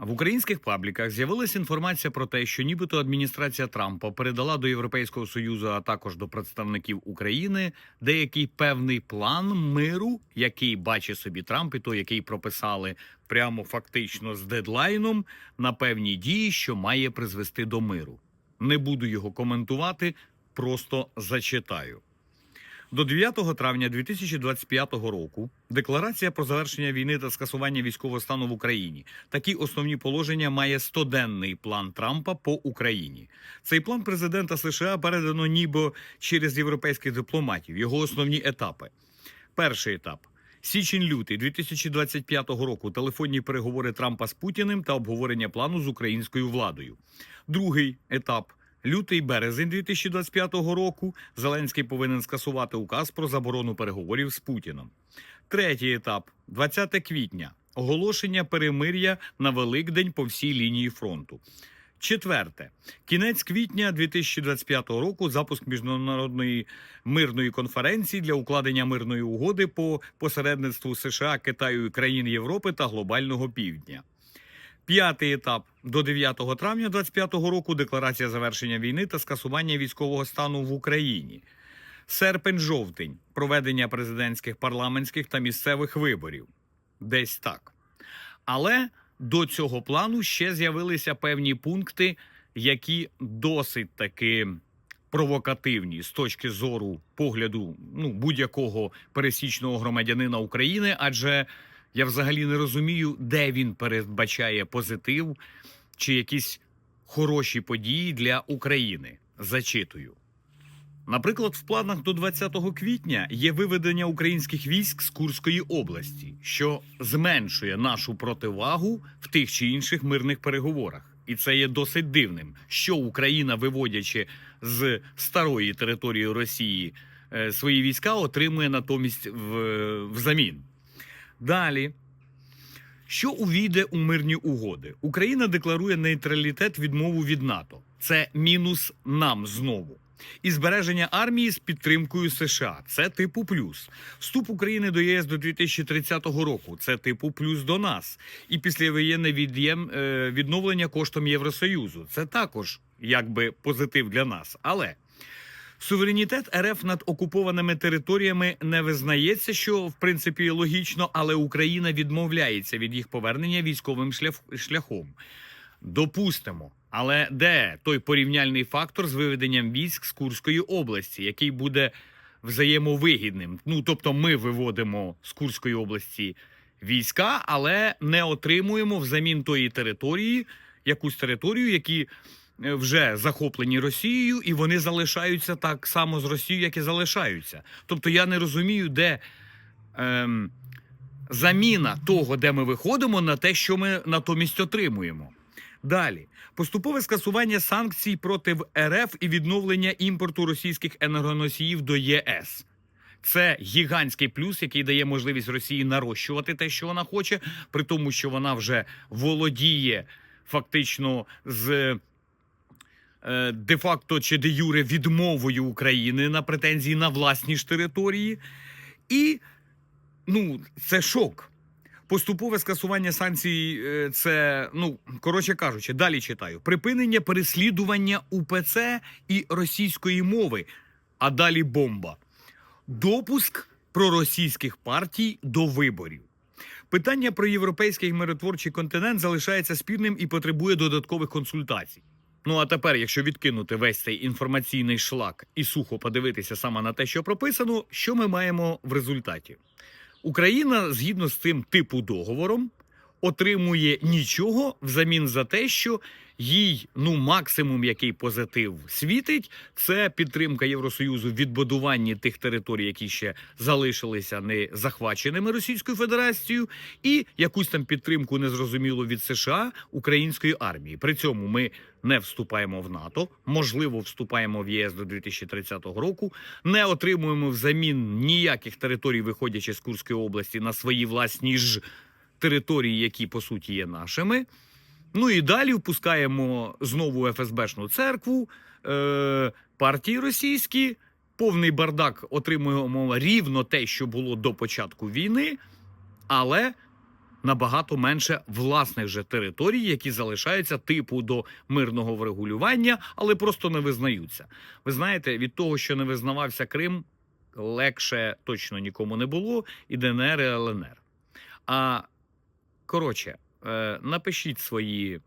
В українських пабліках з'явилася інформація про те, що нібито адміністрація Трампа передала до Європейського союзу, а також до представників України деякий певний план миру, який бачить собі Трамп, і той, який прописали прямо фактично з дедлайном на певні дії, що має призвести до миру. Не буду його коментувати, просто зачитаю. До 9 травня 2025 року декларація про завершення війни та скасування військового стану в Україні. Такі основні положення має 100-денний план Трампа по Україні. Цей план президента США передано ніби через європейських дипломатів. Його основні етапи. Перший етап. Січень-лютий 2025 року телефонні переговори Трампа з Путіним та обговорення плану з українською владою. Другий етап лютий березень 2025 року. Зеленський повинен скасувати указ про заборону переговорів з Путіном. Третій етап 20 квітня. Оголошення перемир'я на Великдень по всій лінії фронту. Четверте, кінець квітня 2025 року. Запуск міжнародної мирної конференції для укладення мирної угоди по посередництву США, Китаю, країн Європи та глобального півдня. П'ятий етап до 9 травня 2025 року. Декларація завершення війни та скасування військового стану в Україні. Серпень-жовтень проведення президентських, парламентських та місцевих виборів. Десь так. Але до цього плану ще з'явилися певні пункти, які досить таки провокативні з точки зору погляду ну, будь-якого пересічного громадянина України, адже я взагалі не розумію, де він передбачає позитив чи якісь хороші події для України. Зачитую. Наприклад, в планах до 20 квітня є виведення українських військ з Курської області, що зменшує нашу противагу в тих чи інших мирних переговорах. І це є досить дивним, що Україна, виводячи з старої території Росії е, свої війська, отримує натомість в, взамін. Далі. Що увійде у мирні угоди? Україна декларує нейтралітет відмову від НАТО. Це мінус нам знову. І збереження армії з підтримкою США. Це типу плюс. Вступ України до ЄС до 2030 року. Це типу плюс до нас. І післявоєнне від'єм е, відновлення коштом Євросоюзу. Це також якби позитив для нас. Але Суверенітет РФ над окупованими територіями не визнається, що в принципі логічно, але Україна відмовляється від їх повернення військовим шляхом. Допустимо, але де той порівняльний фактор з виведенням військ з Курської області, який буде взаємовигідним? Ну тобто, ми виводимо з Курської області війська, але не отримуємо взамін тої території якусь територію, які вже захоплені Росією, і вони залишаються так само з Росією, як і залишаються. Тобто я не розумію, де ем, заміна того, де ми виходимо, на те, що ми натомість отримуємо. Далі поступове скасування санкцій проти РФ і відновлення імпорту російських енергоносіїв до ЄС. Це гігантський плюс, який дає можливість Росії нарощувати те, що вона хоче, при тому, що вона вже володіє фактично з е, де-факто чи де юре відмовою України на претензії на власні ж території. І ну, це шок. Поступове скасування санкцій е, це, ну, коротше кажучи, далі читаю: припинення переслідування УПЦ і російської мови, а далі бомба. Допуск проросійських партій до виборів. Питання про європейський миротворчий континент залишається спірним і потребує додаткових консультацій. Ну а тепер, якщо відкинути весь цей інформаційний шлак і сухо подивитися саме на те, що прописано, що ми маємо в результаті? Україна, згідно з цим типу договором, отримує нічого взамін за те, що їй ну максимум, який позитив світить, це підтримка Євросоюзу в відбудуванні тих територій, які ще залишилися не захваченими Російською Федерацією, і якусь там підтримку незрозуміло від США української армії. При цьому ми не вступаємо в НАТО, можливо, вступаємо в ЄС до 2030 року, не отримуємо взамін ніяких територій, виходячи з Курської області на свої власні ж території, які по суті є нашими. Ну і далі впускаємо знову ФСБшну церкву, е, партії російські, повний бардак отримуємо рівно те, що було до початку війни, але набагато менше власних же територій, які залишаються типу до мирного врегулювання, але просто не визнаються. Ви знаєте, від того, що не визнавався Крим, легше точно нікому не було, і ДНР, і ЛНР. А коротше, е, напишіть свої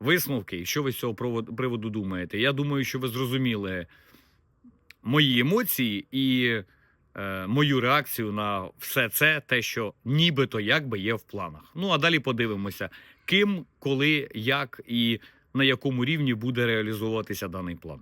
висновки, що ви з цього приводу думаєте. Я думаю, що ви зрозуміли мої емоції і е, мою реакцію на все це, те, що нібито якби є в планах. Ну а далі подивимося, ким, коли, як і на якому рівні буде реалізовуватися даний план.